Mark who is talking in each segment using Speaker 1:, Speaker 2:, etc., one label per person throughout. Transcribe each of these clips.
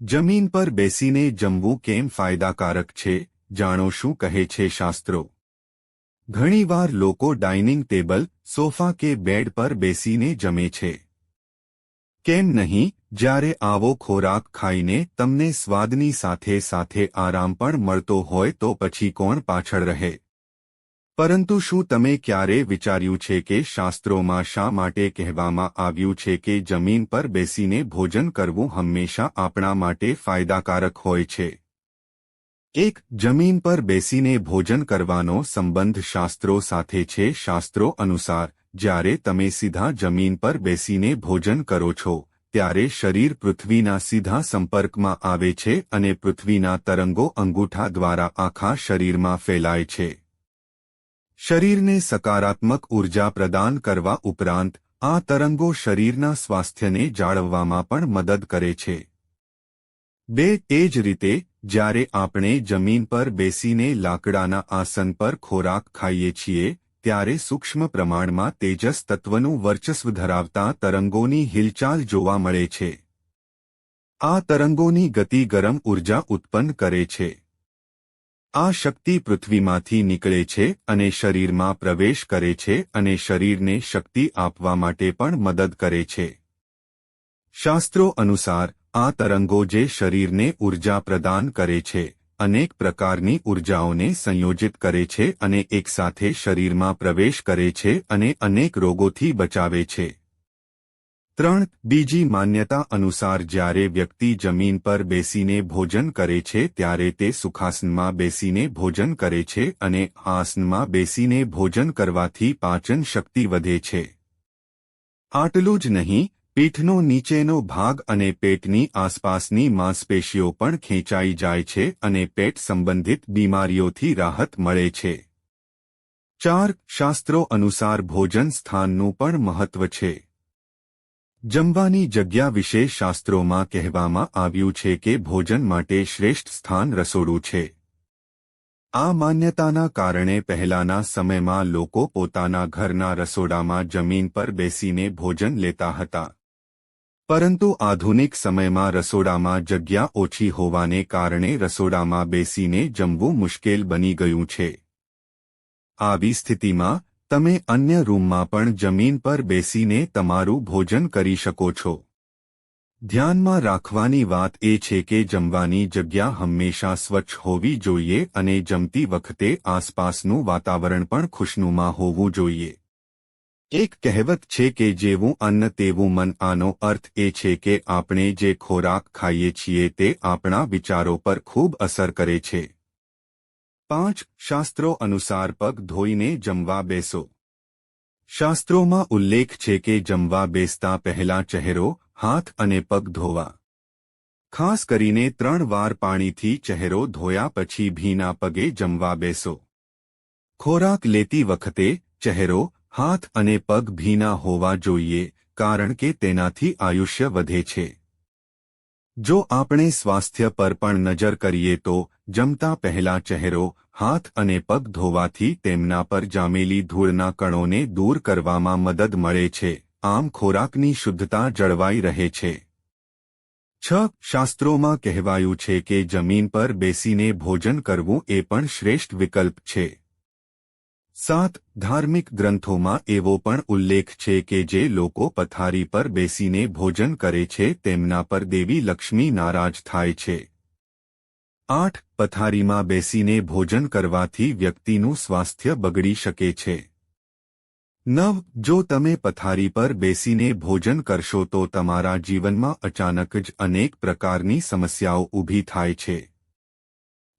Speaker 1: જમીન પર બેસીને જમવું કેમ ફાયદાકારક છે, જાણો શું કહે છે શાસ્ત્રો? ઘણીવાર લોકો ડાઇનિંગ ટેબલ, સોફા કે બેડ પર બેસીને જમે છે. કેમ નહીં, જ્યારે આવો ખોરાક ખાઈને તમને સ્વાદની સાથે સાથે આરામ પણ મળતો હોય તો પછી કોણ પાછળ રહે? પરંતુ શું તમે ક્યારે વિચાર્યું છે કે શાસ્ત્રોમાં શા માટે કહેવામાં આવ્યું છે કે જમીન પર બેસીને ભોજન કરવું હંમેશા આપણા માટે ફાયદાકારક હોય છે? એક, જમીન પર બેસીને ભોજન કરવાનો સંબંધ શાસ્ત્રો સાથે છે. શાસ્ત્રો અનુસાર, જ્યારે તમે સીધા જમીન પર બેસીને ભોજન કરો છો, ત્યારે શરીર પૃથ્વીના સીધા સંપર્કમાં આવે છે અને પૃથ્વીના તરંગો અંગૂઠા દ્વારા આખા શરીરમાં ફેલાય છે. શરીરને સકારાત્મક ઊર્જા પ્રદાન કરવા ઉપરાંત, આ તરંગો શરીરના સ્વાસ્થ્યને જાળવવામાં પણ મદદ કરે છે. બે, એ જ રીતે, જ્યારે આપણે જમીન પર બેસીને લાકડાના આસન પર ખોરાક ખાઈએ છીએ, ત્યારે સૂક્ષ્મ પ્રમાણમાં તેજસ તત્વનું વર્ચસ્વ ધરાવતા તરંગોની હિલચાલ જોવા મળે છે. આ તરંગોની ગતિ ગરમ ઊર્જા ઉત્પન્ન કરે છે. આ શક્તિ પૃથ્વીમાંથી નીકળે છે અને શરીરમાં પ્રવેશ કરે છે અને શરીરને શક્તિ આપવા માટે પણ મદદ કરે છે. શાસ્ત્રો અનુસાર, આ તરંગો જે શરીરને ઊર્જા પ્રદાન કરે છે, અનેક પ્રકારની ઉર્જાઓને સંયોજિત કરે છે અને એકસાથે શરીરમાં પ્રવેશ કરે છે અને અનેક રોગોથી બચાવે છે. ત્રણ, બીજી માન્યતા અનુસાર જ્યારે વ્યક્તિ જમીન પર બેસીને ભોજન કરે છે ત્યારે તે સુખાસનમાં બેસીને ભોજન કરે છે અને આસનમાં બેસીને ભોજન કરવાથી પાચન શક્તિ વધે છે. આટલું જ નહીં, પીઠનો નીચેનો ભાગ અને પેટની આસપાસની માંસપેશીઓ પણ ખેંચાઈ જાય છે અને પેટ સંબંધિત બીમારીઓથી રાહત મળે છે. ચાર, શાસ્ત્રો અનુસાર ભોજન સ્થાનનું પણ મહત્વ છે. જમવાની જગ્યા વિશે શાસ્ત્રોમાં કહેવામાં આવ્યું છે કે ભોજન માટે શ્રેષ્ઠ સ્થાન રસોડું છે. આ માન્યતાના કારણે પહેલાના સમયમાં લોકો પોતાના ઘરના રસોડામાં જમીન પર બેસીને ભોજન લેતા હતા. પરંતુ આધુનિક સમયમાં રસોડામાં જગ્યા ઓછી હોવાને કારણે રસોડામાં બેસીને જમવું મુશ્કેલ બની ગયું છે. આવી સ્થિતિમાં તમે અન્ય રૂમમાં પણ જમીન પર બેસીને તમારું ભોજન કરી શકો છો. ધ્યાનમાં રાખવાની વાત એ છે કે જમવાની જગ્યા હંમેશા સ્વચ્છ હોવી જોઈએ અને જમતી વખતે આસપાસનું વાતાવરણ પણ ખુશનુમા હોવું જોઈએ. એક કહેવત છે કે જેવું અન્ન તેવું મન આનો અર્થ એ છે કે આપણે જે ખોરાક ખાઈએ છીએ તે આપણા વિચારો પર ખૂબ અસર કરે છે. પાંચ શાસ્ત્રો અનુસાર પગ ધોઈને જમવા બેસો. શાસ્ત્રોમાં ઉલ્લેખ છે કે જમવા બેસતા પહેલા ચહેરો, હાથ અને પગ ધોવા. ખાસ કરીને ત્રણ વાર પાણીથી ચહેરો ધોયા પછી ભીના પગે જમવા બેસો. ખોરાક લેતી વખતે ચહેરો, હાથ અને પગ ભીના હોવા જોઈએ, કારણ કે તેનાથી આયુષ્ય વધે છે. જો આપણે સ્વાસ્થ્ય પર પણ નજર કરીએ તો જમતા પહેલા ચહેરો, હાથ અને પગ ધોવાથી તેમના પર જામેલી ધૂળના કણોને દૂર કરવામાં મદદ મળે છે. આમ ખોરાકની શુદ્ધતા જળવાઈ રહે છે. છ. શાસ્ત્રોમાં કહેવાયું છે કે જમીન પર બેસીને ભોજન કરવું એ પણ શ્રેષ્ઠ વિકલ્પ છે. સાત. ધાર્મિક ગ્રંથોમાં એવો પણ ઉલ્લેખ છે કે જે લોકો પથારી પર બેસીને ભોજન કરે છે તેમના પર દેવી લક્ષ્મી નારાજ થાય છે. આઠ પથારીમાં બેસીને ભોજન કરવાથી વ્યક્તિનું સ્વાસ્થ્ય બગડી શકે છે. નવ, જો તમે પથારી પર બેસીને ભોજન કરશો તો તમારા જીવનમાં અચાનક જ અનેક પ્રકારની સમસ્યાઓ ઊભી થાય છે.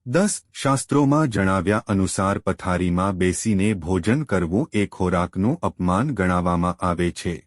Speaker 1: દસ, શાસ્ત્રોમાં જણાવ્યા અનુસાર પથારીમાં બેસીને ભોજન કરવું એ ખોરાકનું અપમાન ગણાવવામાં આવે છે.